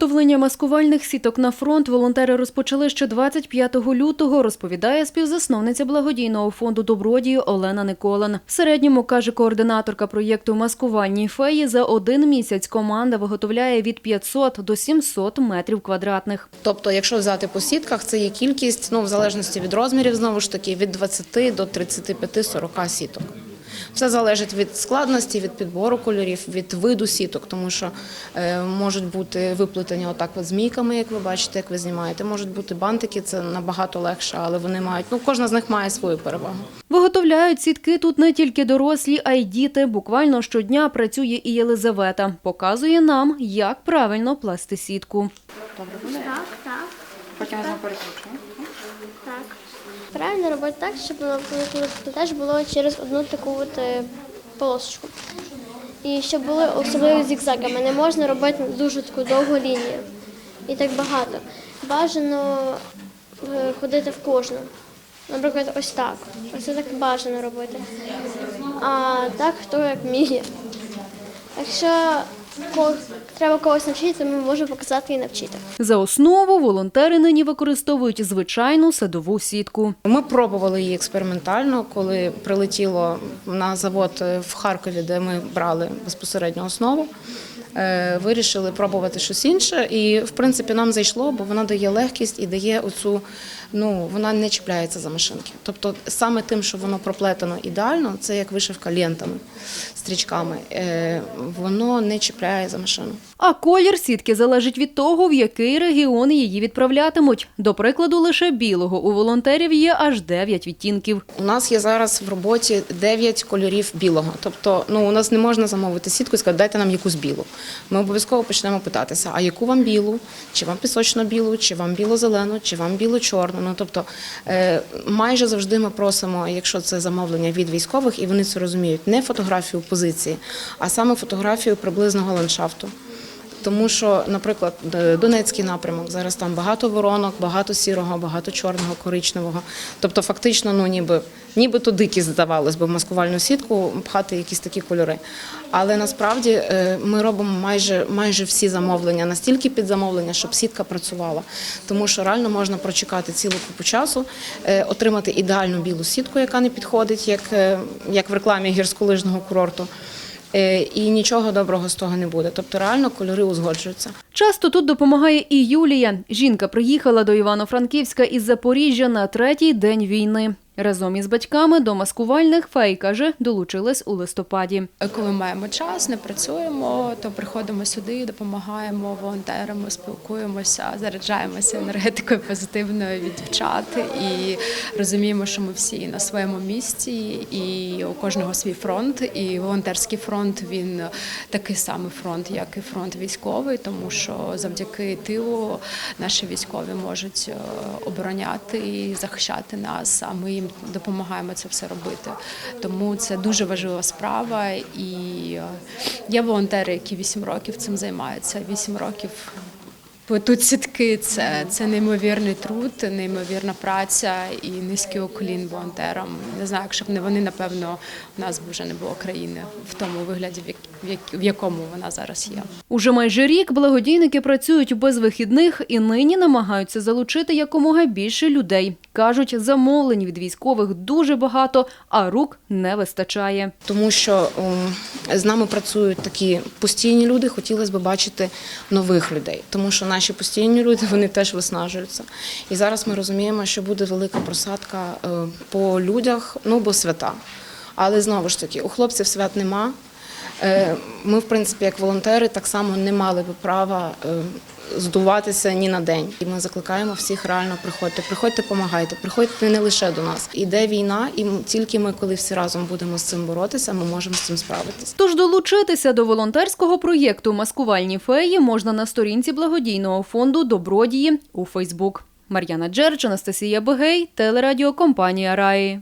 Виготовлення маскувальних сіток на фронт волонтери розпочали ще 25 лютого, розповідає співзасновниця благодійного фонду добродії Олена Николан. В середньому, каже координаторка проєкту Маскувальні феї, за один місяць команда виготовляє від 500 до 700 метрів квадратних. Тобто, якщо взяти по сітках, це є кількість, ну в залежності від розмірів, знову ж таки, від 20 до 35-40 сіток. Все залежить від складності, від підбору кольорів, від виду сіток, тому що е, можуть бути виплетені отак от змійками, як ви бачите, як ви знімаєте. Можуть бути бантики, це набагато легше, але вони мають, ну кожна з них має свою перевагу. Виготовляють сітки тут не тільки дорослі, а й діти. Буквально щодня працює і Єлизавета. Показує нам, як правильно плести сітку. Так, так, Потім знову перекручуємо. так. Правильно робити так, щоб теж було через одну таку от е, полосочку. І щоб були особливо зігзагами. Не можна робити дуже таку довгу лінію. І так багато. Бажано е, ходити в кожну. Наприклад, ось так. Ось так бажано робити. А так хто як вміє. Якщо треба когось навчити, то ми можемо показати і навчити. За основу волонтери нині використовують звичайну садову сітку. Ми пробували її експериментально, коли прилетіло на завод е, в Харкові, де ми брали безпосередньо основу. Е, Вирішили пробувати щось інше, і в принципі нам зайшло, бо вона дає легкість і дає оцю, ну вона не чіпляється за машинки. Тобто саме тим, що воно проплетено ідеально, це як вишивка лентами, стрічками, е, воно не чіпляє за машину. А колір сітки залежить від того, в який регіон її відправлятимуть. До прикладу, лише білого у волонтерів є аж 9 відтінків. У нас є зараз в роботі 9 кольорів білого. Тобто, ну у нас не можна замовити сітку і сказати, дайте нам якусь білу. Ми обов'язково почнемо питатися, а яку вам білу, чи вам пісочно-білу, чи вам біло-зелену, чи вам біло-чорну. Ну тобто е, майже завжди ми просимо, якщо це замовлення від військових, і вони це розуміють, не фотографію позиції, а саме фотографію приблизного ландшафту. Тому що, наприклад, Донецький напрямок зараз там багато воронок, багато сірого, багато чорного, коричневого. Тобто, фактично, ну ніби ніби то дикість здавалось, бо в маскувальну сітку пхати якісь такі кольори. Але насправді е, ми робимо майже майже всі замовлення настільки під замовлення, щоб сітка працювала. Тому що реально можна прочекати цілу купу часу, е, отримати ідеальну білу сітку, яка не підходить, як, е, як в рекламі гірськолижного курорту. Е, І нічого доброго з того не буде. Тобто реально кольори узгоджуються. Часто тут допомагає і Юлія. Жінка приїхала до Івано-Франківська із Запоріжжя на третій день війни. Разом із батьками до маскувальних фей, каже, долучилась у листопаді. Коли маємо час, не працюємо, то приходимо сюди, допомагаємо волонтерам, спілкуємося, заряджаємося енергетикою позитивною від дівчат і розуміємо, що ми всі на своєму місці, і у кожного свій фронт. І волонтерський фронт він такий самий фронт, як і фронт військовий, тому що завдяки тилу наші військові можуть е, обороняти і захищати нас. А ми їм допомагаємо це все робити. Тому це дуже важлива справа. І е, є волонтери, які 8 років цим займаються. 8 років тут сітки це, це неймовірний труд, неймовірна праця і низький уклін волонтерам. Не знаю, якщо б не вони, напевно, у нас б вже не було країни в тому вигляді, в як- в як- в якому вона зараз є. Уже майже рік благодійники працюють без вихідних і нині намагаються залучити якомога більше людей. Кажуть, замовлень від військових дуже багато, а рук не вистачає. Тому що з нами працюють такі постійні люди, хотілося б бачити нових людей, тому що наші постійні люди вони теж виснажуються. І зараз ми розуміємо, що буде велика просадка е, по людях, ну бо свята. Але знову ж таки, у хлопців свят нема. Е, Ми, в принципі, як волонтери, так само не мали би права е, здуватися ні на день. І ми закликаємо всіх реально приходьте. Приходьте, допомагайте, приходьте не лише до нас. Іде війна, і тільки ми, коли всі разом будемо з цим боротися, ми можемо з цим справитися. Тож долучитися до волонтерського проєкту Маскувальні феї можна на сторінці благодійного фонду Добродії у Фейсбук. Мар'яна Джерч, Анастасія Бегей, телерадіокомпанія Раї.